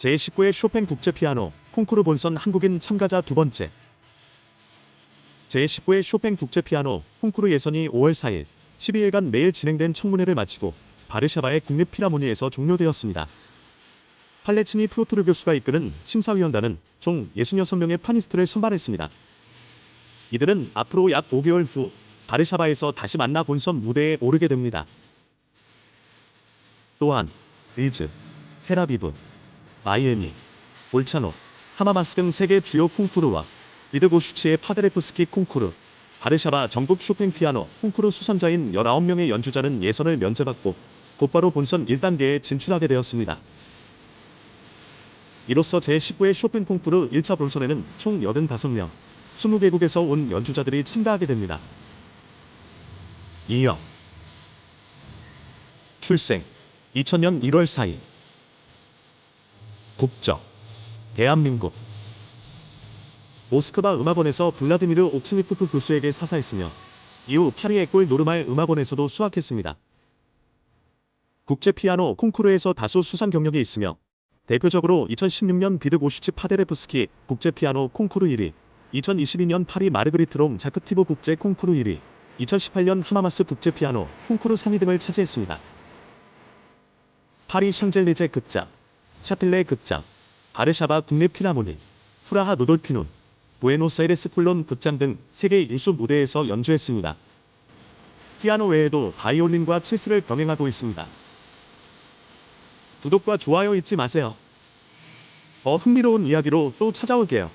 제19회 쇼팽 국제 피아노 콩쿠르 본선 한국인 참가자 두 번째. 제19회 쇼팽 국제 피아노 콩쿠르 예선이 5월 4일 12일간 매일 진행된 청문회를 마치고 바르샤바의 국립 피라모니에서 종료되었습니다. 팔레치니 프로토르 교수가 이끄는 심사위원단은 총 66명의 파니스트를 선발했습니다. 이들은 앞으로 약 5개월 후 바르샤바에서 다시 만나 본선 무대에 오르게 됩니다. 또한 리즈, 테라비브, 마이애미, 볼차노, 하마마스 등 세계 주요 콩쿠르와 리드고슈치의 파데레프스키 콩쿠르, 바르샤바 전국 쇼팽 피아노 콩쿠르 수상자인 19명의 연주자는 예선을 면제받고 곧바로 본선 1단계에 진출하게 되었습니다. 이로써 제19회 쇼팽 콩쿠르 1차 본선에는 총 85명, 20개국에서 온 연주자들이 참가하게 됩니다. 이영 출생 2000년 1월 4일 국적 대한민국 모스크바 음악원에서 블라디미르 옥츠니프프 교수에게 사사했으며 이후 파리의 꿀 노르말 음악원에서도 수학했습니다. 국제 피아노 콩쿠르에서 다수 수상 경력이 있으며 대표적으로 2016년 비드고슈치 파데레프스키 국제 피아노 콩쿠르 1위, 2022년 파리 마르그리트 롬 자크티브 국제 콩쿠르 1위, 2018년 하마마스 국제 피아노 콩쿠르 상위 등을 차지했습니다. 파리 샹젤리제 극장, 샤틀레 극장, 바르샤바 국립 피라모니, 프라하 노돌피논, 부에노스아이레스 폴론 극장 등 세계 일수 무대에서 연주했습니다. 피아노 외에도 바이올린과 첼스를 병행하고 있습니다. 구독과 좋아요 잊지 마세요. 더 흥미로운 이야기로 또 찾아올게요.